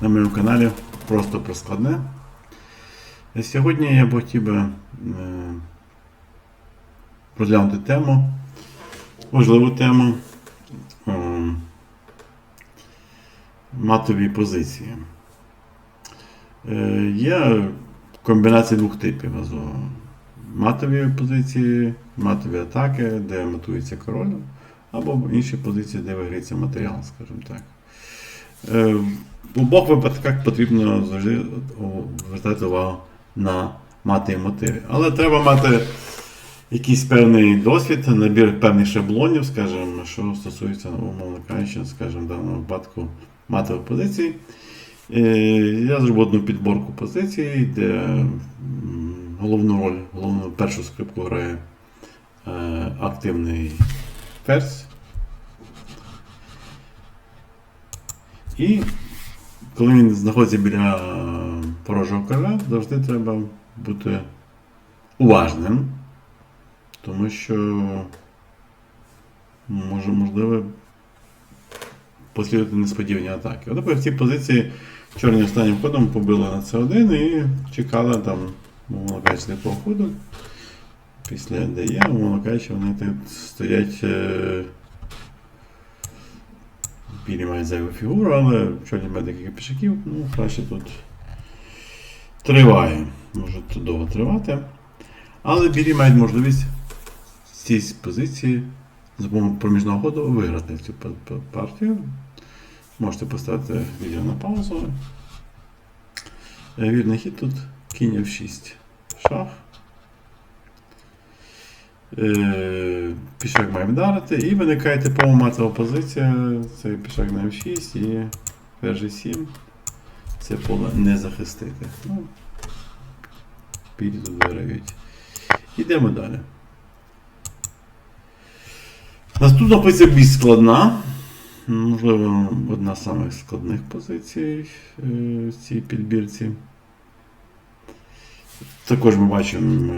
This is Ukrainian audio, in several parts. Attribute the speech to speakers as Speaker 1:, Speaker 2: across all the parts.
Speaker 1: на моєму каналі просто про складне. Сьогодні я б хотів би е, розглянути тему, важливу тему е, матові позиції. Е, Є комбінація двох типів. Матові позиції, матові атаки, де матується король, або інші позиції, де виграється матеріал, скажімо так. Е, В обох випадках потрібно завжди звертати увагу на мати і мотиви. Але треба мати якийсь певний досвід, набір певних шаблонів, скажімо, що стосується, умовно кажучи, скажімо, в даному випадку матових позицій. Е, Я зробив одну підборку позицій, де головну роль, головну першу скрипку грає е, активний ферзь. І коли він знаходиться біля е, порожнього короля, завжди треба бути уважним, тому що може, можливо послідувати несподівані атаки. От, в цій позиції чорні останнім ходом побили на С1 і чекали там, мовно кажучи, такого ходу. Після ДЕ, мовно кажучи, вони тут стоять. Білі мають зайву фігуру, але чорні мають декілька пішаків, ну краще тут триває. Може тут довго тривати. Але білі мають можливість з цієї позиції за допомогою проміжного ходу виграти цю па- па- партію. Можете поставити відео на паузу. Вірний хід тут кінь F6 шах. Е, Пішак має вдарити і виникає типова матова позиція. Це пішак на F6 і ферзь G7. Це поле не захистити. Ну, тут виграють. Ідемо далі. Наступна позиція більш складна. Можливо, одна з самих складних позицій е, в цій підбірці. Також ми бачимо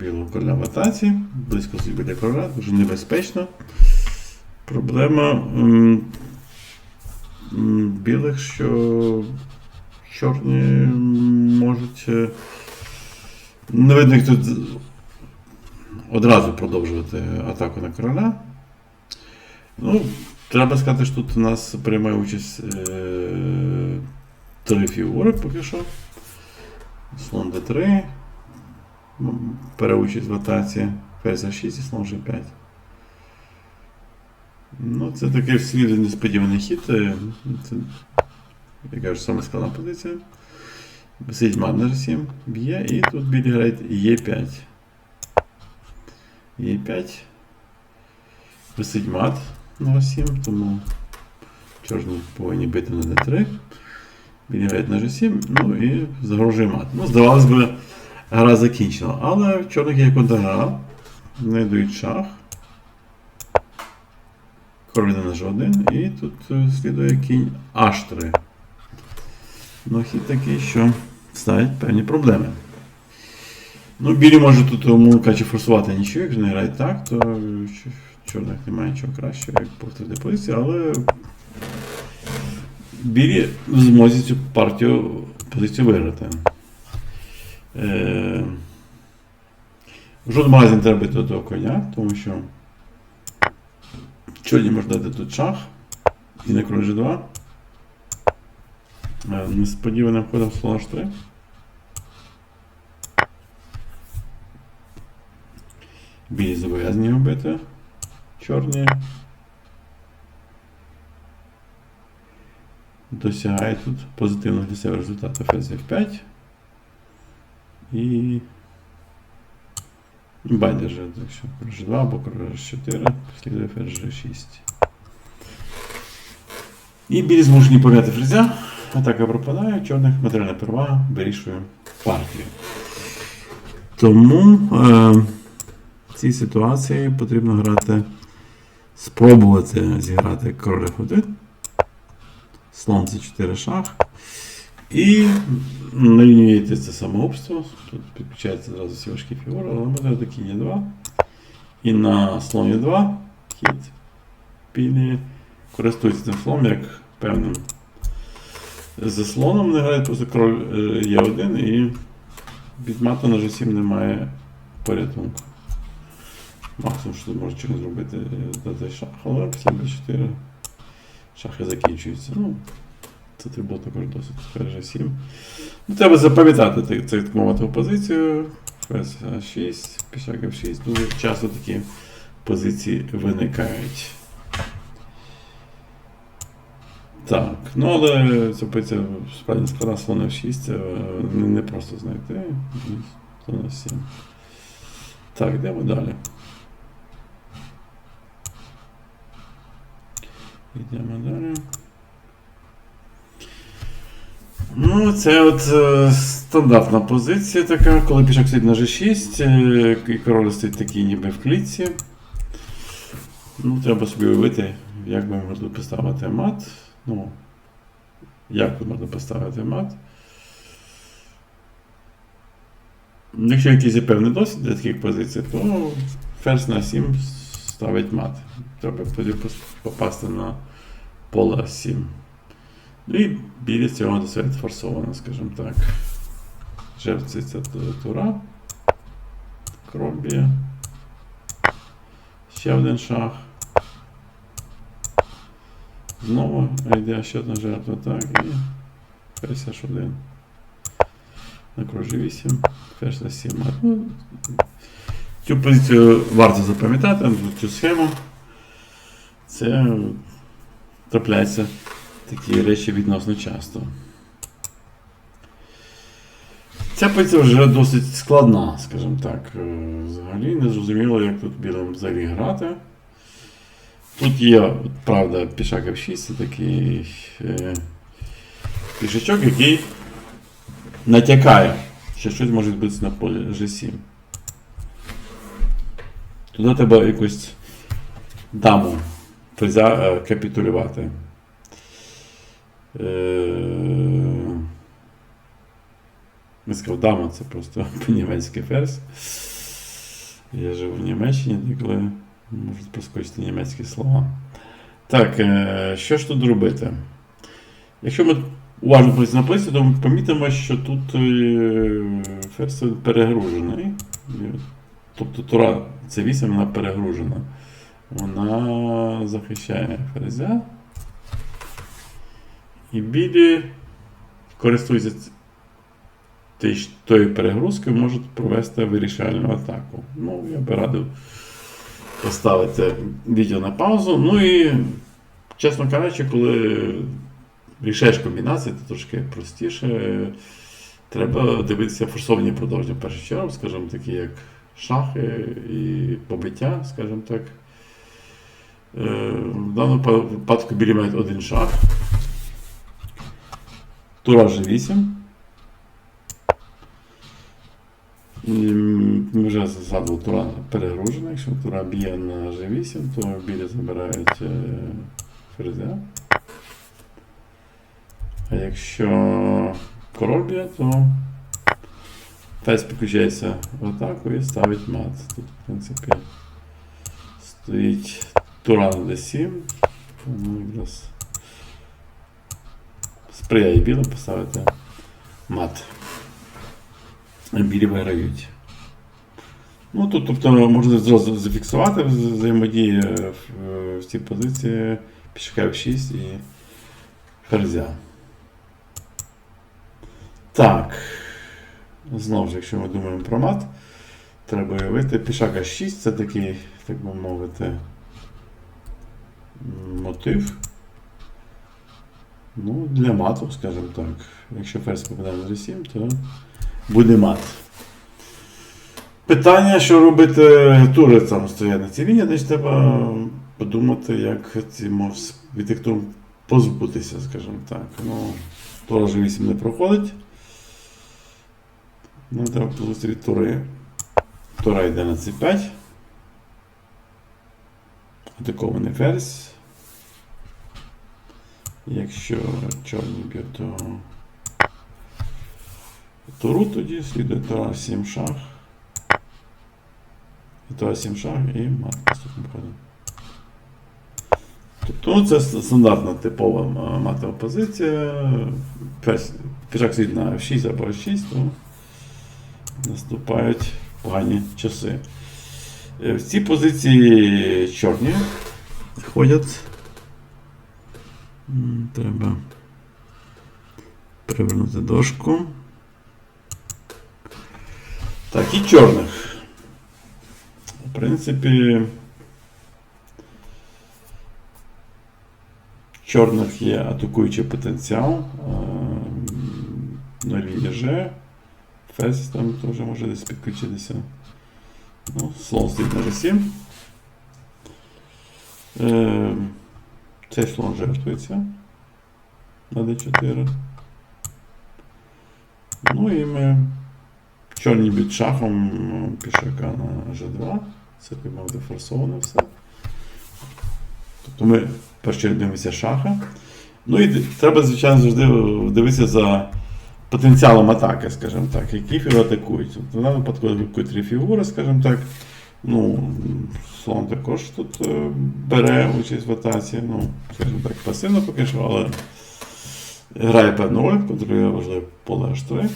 Speaker 1: е, білого короля в атаці, близько собі біля короля, дуже небезпечно. Проблема м, м, білих, що чорні можуть. е, Не видно їх тут одразу продовжувати атаку на короля. Ну, треба сказати, що тут у нас приймає участь е, три фігури поки що. Слон d3. В атаці. Ферзь А6 і слон G5. Ну, це такий вслід несподіваний хід. е, Це, я кажу, саме складна позиція. Сидить мат на G7, б'є, і тут білі грають Е5. Е5. Висить мат на G7, тому чорні повинні бити на D3. Білі грають на G7, ну і загрожує мат. Ну, здавалось би, гра закінчена. Але в чорних є контргра. Не дають шах. Король на G1 і тут е, слідує кінь H3. Ну, хід такий, що ставить певні проблеми. Ну, білі можуть тут, умовно кажучи, форсувати нічого, якщо не грають так, то в чорних немає нічого кращого, як повторити позицію, але білі в змозі цю партію позицію виграти. Е, разі не треба бити до того коня, тому що чорні можна дати тут шах і на король G2. Е, Несподіваним ходом слон H3. Білі зобов'язані його бити. Чорні. Досягає тут позитивного для себе результату ферзь F5. І. Байдуже, якщо король 2 або король 4, слідує ферзь G6. І білі змушені пом'яти ферзя. Атака пропадає, чорних матеріальна перевага вирішує партію. Тому е, в цій ситуації потрібно грати, спробувати зіграти король F1, слон c4 шах. І на лінії це самоубство. Тут підключається одразу всі важкі фігури, але буде до кінь 2. І на слоні 2 хід білі користуються цим слоном як певним За слоном не грають, просто король е, є один і від мату на G7 немає порятунку. Максимум, що може чогось зробити, е, дати шах, але після b4 шахи закінчуються. Ну, це треба було також досить. Тепер G7. Ну, треба запам'ятати це позицію. Ферзь А6, пішак F6. Дуже часто такі позиції виникають. Так, ну але ця позиція справді складна слон F6, це е, не, не просто знайти. Слон F7. Так, йдемо далі. Йдемо далі. Ну, це от е, стандартна позиція така, коли пішак стоїть на G6, е, король стоїть такий ніби в клітці. Ну, треба собі уявити, як би можна поставити мат. Ну, як би можна поставити мат. Якщо якийсь є певний досвід для таких позицій, то ферзь на 7 ставить мат. Треба попасти на поле 7. Ну і біля цього досить форсовано, скажімо так. Жертвується тура. Кроль б'є. Ще один шах. Знову йде ще одна жертва, так, і ферзь H1. На кружі 8, ферзь на 7. Ну, Цю позицію варто запам'ятати, цю схему. Це трапляється такі речі відносно часто. Ця позиція вже досить складна, скажімо так. Е, Взагалі не зрозуміло, як тут білим взагалі грати. Тут є, правда, пішак F6, це такий е, пішачок, який натякає, що щось може відбутися на полі G7. Туди треба якусь даму е, капітулювати. Е, Не сказав, дама це просто по-німецьки ферзь. Я живу в Німеччині, інколи можуть проскочити німецькі слова. Так, е, що ж тут робити? Якщо ми уважно на позицію, то ми помітимо, що тут е, ферзь перегружений. Тобто тура це 8 вона перегружена. Вона захищає ферзя. І білі користуються тою перегрузкою, можуть провести вирішальну атаку. Ну, я би радив поставити відео на паузу. Ну і, чесно кажучи, коли рішаєш комбінації, то трошки простіше. Треба дивитися форсовані продовження в першу чергу, скажімо, такі як шахи і побиття, скажімо так. Е, В даному випадку білі мають один шах. Тура G8. І Ми вже згадували, тура перегружена. Якщо тура б'є на G8, то білі забирають е, ферзя. А якщо король б'є, то ферзь підключається в атаку і ставить мат. Тут, в принципі, стоїть тура на d7. Ну, якраз сприяє білим поставити мат. Білі виграють. Ну, тут, тобто, можна зразу зафіксувати вза- взаємодії в, в цій позиції пішака F6 і ферзя. Так. Знову ж, якщо ми думаємо про мат, треба уявити пішак H6 це такий, так би мовити, мотив. Ну, для мату, скажімо так. Якщо ферзь попадає на G7, то буде мат. Питання, що робити турецам стоять на цій лінії, десь треба подумати, як ці мов від тих тур позбутися, скажімо так. Ну, тура вже 8 не проходить. Ну, треба позбутися тури. Тура йде на c5. Атакований ферзь. Якщо чорний б'є, то туру тоді слідує тура 7 шах. І тура 7 шах і мат наступним ходом. Тобто Тому це стандартна типова матова позиція. Пішак стоїть на F6 або H6, то наступають погані часи. Е, В ці позиції чорні ходять. Треба привернути дошку. Так, і чорних. В принципі, чорних є атакуючий потенціал. На лінії Ж. Фес там теж може десь підключитися. Ну, слон стоїть на G7. Е, цей слон жертвується на D4. Ну і ми чорні б'ють шахом пішака на G2. Це би мав дефорсовано все. Тобто ми перше дивимося шаха. Ну і треба, звичайно, завжди дивитися за потенціалом атаки, скажімо так, які фігури атакують. Тобто, В даному випадку атакують три фігури, скажімо так. Ну, слон також тут е, бере участь в атаці, ну, скажімо так, пасивно поки що, але грає певну роль, контролює важливе поле H3.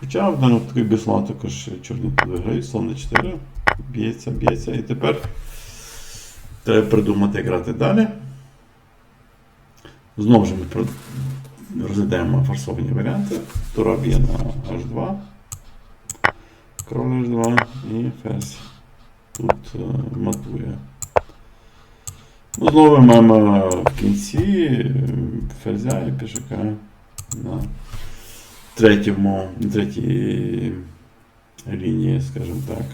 Speaker 1: Хоча в даному без слона також чорні тут виграють, слон на 4, б'ється, б'ється. І тепер треба придумати, як грати далі. Знову ж ми розглядаємо форсовані варіанти. Тура б'є на H2. Король H2 і ферзь тут е, матує. Ну, знову ми маємо в кінці е, ферзя і пішака на третьому, третій лінії, скажімо так.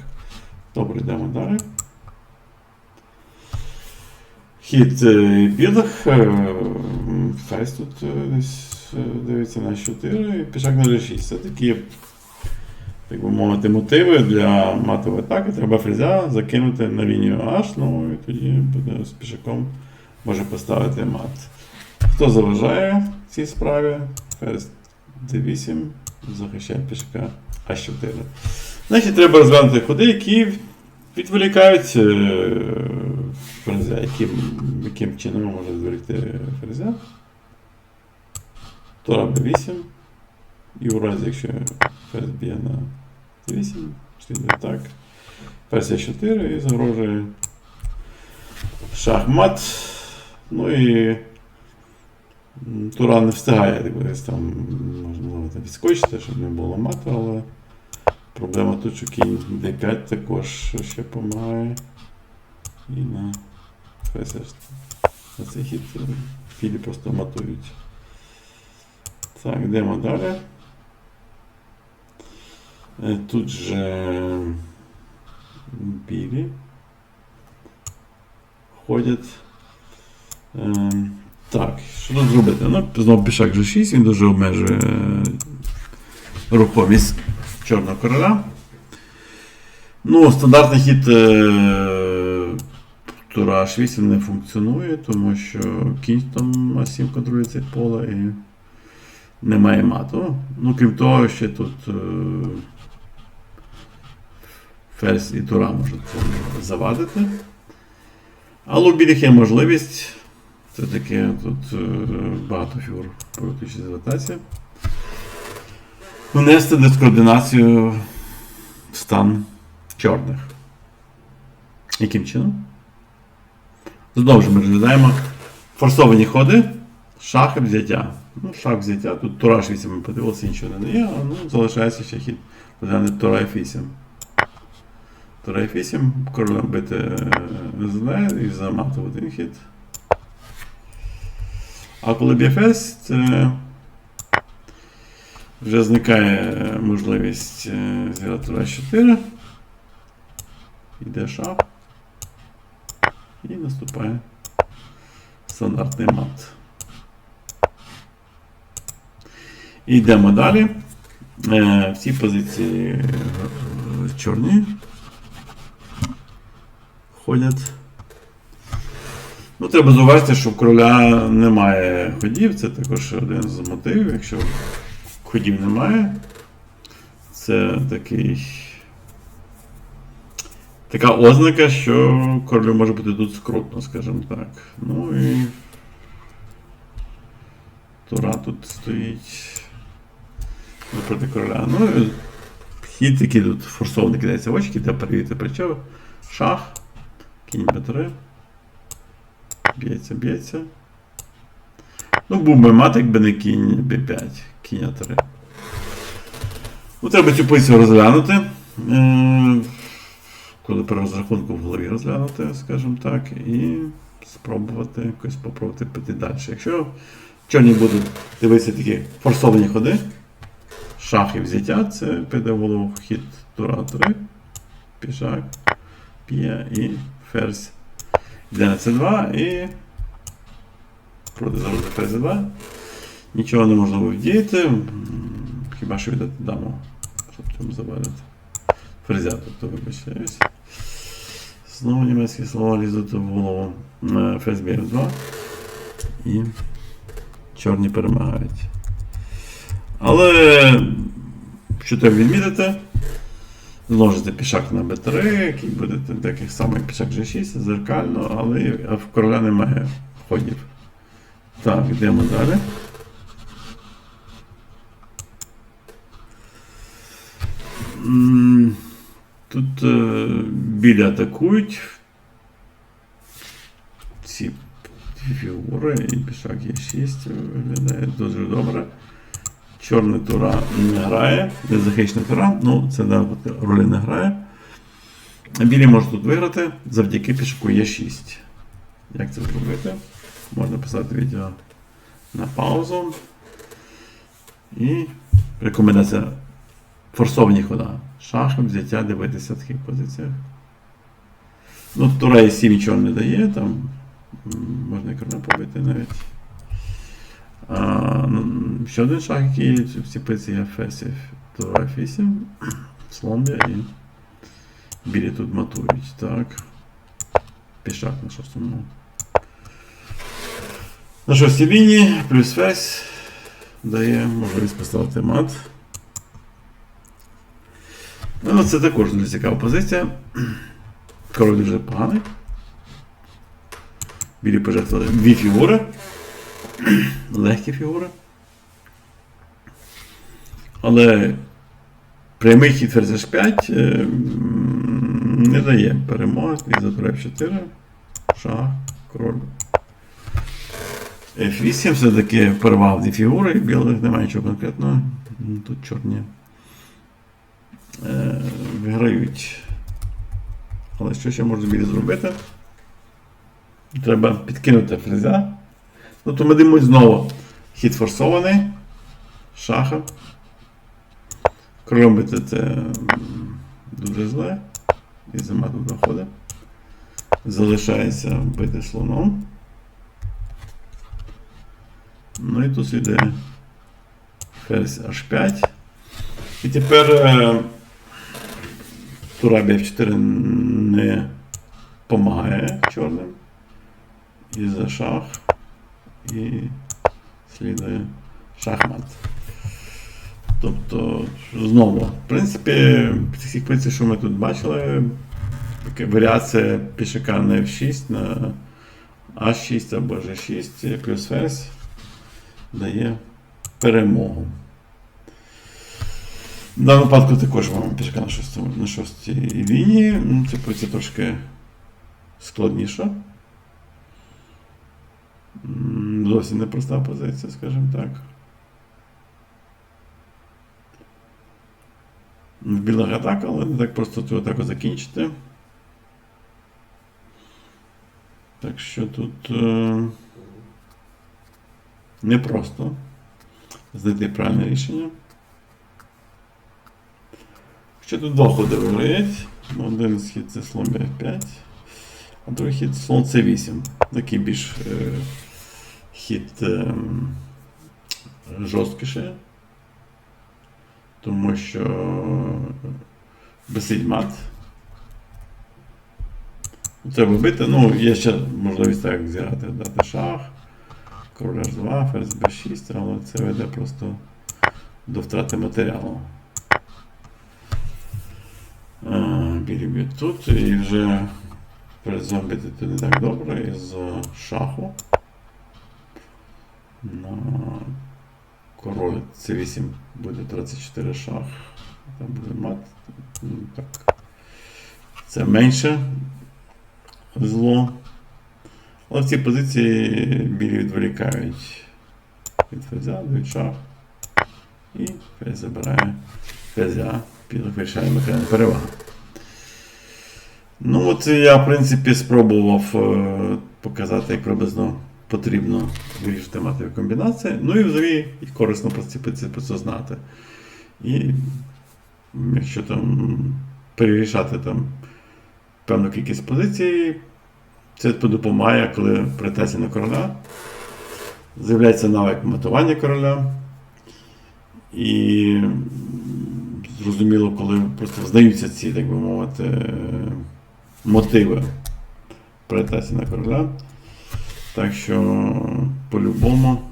Speaker 1: Добре, йдемо далі. Хід е, білих. е, тут десь дивиться на 4 і пішак на G6. Це такі, так би мовити, мотиви для матової атаки. Треба фрезя закинути на лінію H, ну і тоді буде з пішаком може поставити мат. Хто заважає цій справі? Ферзь D8 захищає пішака А4. Значить, треба розглянути ходи, які відволікають е, ферзя, яким, яким чином може відволікти ферзя. Тора B8. І у разі, якщо ферзь б'є на D8, слідує так. Ферзь А4 і загрожує шахмат. Ну і Тура не встигає так десь там, можна мовити, відскочити, щоб не було мату, але проблема тут, що кінь D5 також ще допомагає. І на ферзь на цей хід е, філі просто матують. Так, йдемо далі. Е, Тут же білі ходять. Ем, Так, що тут зробити? Ну, знову пішак G6, він дуже обмежує е, рухомість чорного короля. Ну, стандартний хід е, тура H8 не функціонує, тому що кінь там А7 контролює це поле і немає мату. Ну, крім того, ще тут е, ферзь і тура можуть цьому завадити. Але у білих є можливість. Це таке тут е, багато фігур практично звертається. Внести дискоординацію в стан чорних. Яким чином? Знову ж ми розглядаємо форсовані ходи, шахи взяття. Ну, шах взяття. Тут тура H8 ми подивилися, нічого не дає, а ну, залишається ще хід тура F8. Тура F8, королем бити ЗД і заматувати один хід. А коли ферзь, це вже зникає можливість е, зіграти тура 4. Йде шах. І наступає стандартний мат. І йдемо далі. Е, Всі позиції е, чорні ходять. Ну, треба зауважити, що в короля немає ходів, це також один з мотивів. Якщо ходів немає, це такий така ознака, що королю може бути тут скрутно, скажімо так. Ну і. Тура тут стоїть напроти короля. Ну і хід, який тут форсований кидається в очі, де перевірити причови. Шах, кінь Б3. Б'ється, б'ється. Ну, був би мати, якби не кінь Б5, кінь А3. Ну, треба цю позицію розглянути. Е, Коли при розрахунку в голові розглянути, скажімо так, і спробувати якось попробувати піти далі. Якщо чорні будуть дивитися такі форсовані ходи, шах і взяття, це піде в голову хід тура 3, пішак, п'є і ферзь. Йде на С2 і проти завжди ферзь 2. Нічого не можна вдіяти, хіба що віддати даму, щоб цьому завадити. Ферзя, тобто, вибачаюсь. Знову німецькі слова лізуть в голову. Е, Ферзь б'є 2 і чорні перемагають. Але що треба відмітити? Зложите пішак на b3, який буде такий самий пішак G6, зеркально, але в короля немає ходів. Так, йдемо далі. Тут е, білі атакують. Ці фігури і пішак Е6 виглядає дуже добре. Чорний тура не грає, незахищений тура, ну це да, ролі не грає. Білі можуть тут виграти завдяки пішаку Е6. Як це зробити? Можна писати відео на паузу. І рекомендація форсовані хода. Шахом, взяття, дивитися в таких позиціях. Ну, тура Е7 нічого не дає, там можна і короля побити навіть. А, ну, ще один шах, який є в цій позиції F8, F8, слон б'є і білі тут матують. Так. Пішак на шостому. На шостій лінії, плюс ферзь дає можливість поставити мат. Ну, це також дуже цікава позиція. Король дуже поганий. Білі пожертвували дві фігури. Легкі фігури. Але прямий хід ферзь H5 е, не дає перемоги. І забирає F4. Шах, король. F8 все-таки переваг дві фігури, білих немає нічого конкретного. Тут чорні е, виграють. Але що ще можна білі зробити? Треба підкинути фрезя. Ну, то ми дивимося знову. Хід форсований. Шаха. Королем бити це дуже зле. І зима тут доходить. Залишається бити слоном. Ну і тут йде ферзь H5. І тепер е, тура F4 не допомагає чорним. І за шах. І слідує шахмат. Тобто, знову, в принципі, в всіх позиціях, що ми тут бачили, така варіація пішака на F6 на А6 або G6 плюс ферзь дає перемогу. В даному випадку також маємо пішка на шостому- на шостій лінії. Ну, Це позиція трошки складніша. Зовсім непроста позиція, скажімо так. В білих атака, але не так просто цю атаку закінчити. Так що тут е, непросто знайти правильне рішення. Ще тут два ходи виграють. Один схід це слон Б5, а другий хід слон С8. Такий більш е, хід е, жорсткіше. Тому що висить мат. Треба бити. Ну, є ще можливість так зіграти, дати шах, король H2, ферзь B6, але це веде просто до втрати матеріалу. А, білі б'ють тут, і вже перезомбити це не так добре із шаху. На король C8 буде 34 шах. Там буде мат. Ну, Так. Це менше зло. Але в цій позиції білі відволікають від ферзя, від шах. І ферзь забирає ферзя. Вирішає механіка перевага. Ну, от я, в принципі, спробував е, показати, як приблизно потрібно вирішити матові комбінації. Ну і взагалі і корисно про це знати. І якщо там перерішати там певну кількість позицій, це допомагає, коли при на короля з'являється навик матування короля. І зрозуміло, коли просто здаються ці, так би мовити, мотиви при на короля. Так що, по-любому,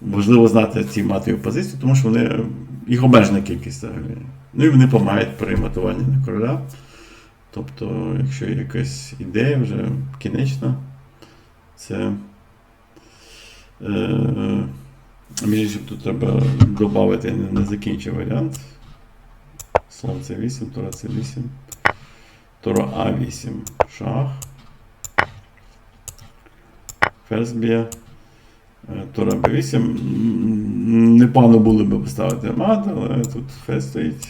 Speaker 1: важливо знати ці матові позиції, тому що вони їх обмежена кількість взагалі. Ну і вони допомагають при матуванні на короля. Тобто, якщо є якась ідея вже кінечна, це. Е, між іншим, тут треба додати не, не закінчив варіант. Слон С8, Тора С8, Тора А8, шах. Е, Тора Б8. М, Непогано було би поставити мат, але тут ферзь стоїть.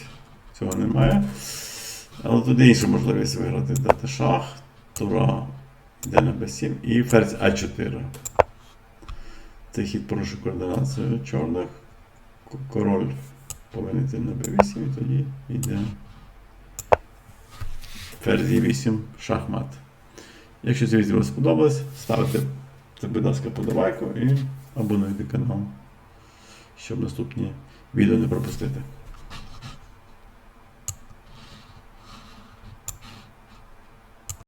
Speaker 1: Цього немає. Але тут є інша можливість виграти. Дати шах, тура йде на Б7 і ферзь А4. Цей хід порушує координацію чорних. Король повинен йти на Б8 і тоді йде ферзь Е8, шахмат. Якщо це відео сподобалось, ставте, це, будь ласка, подавайку і абонуйте канал, щоб наступні відео не пропустити.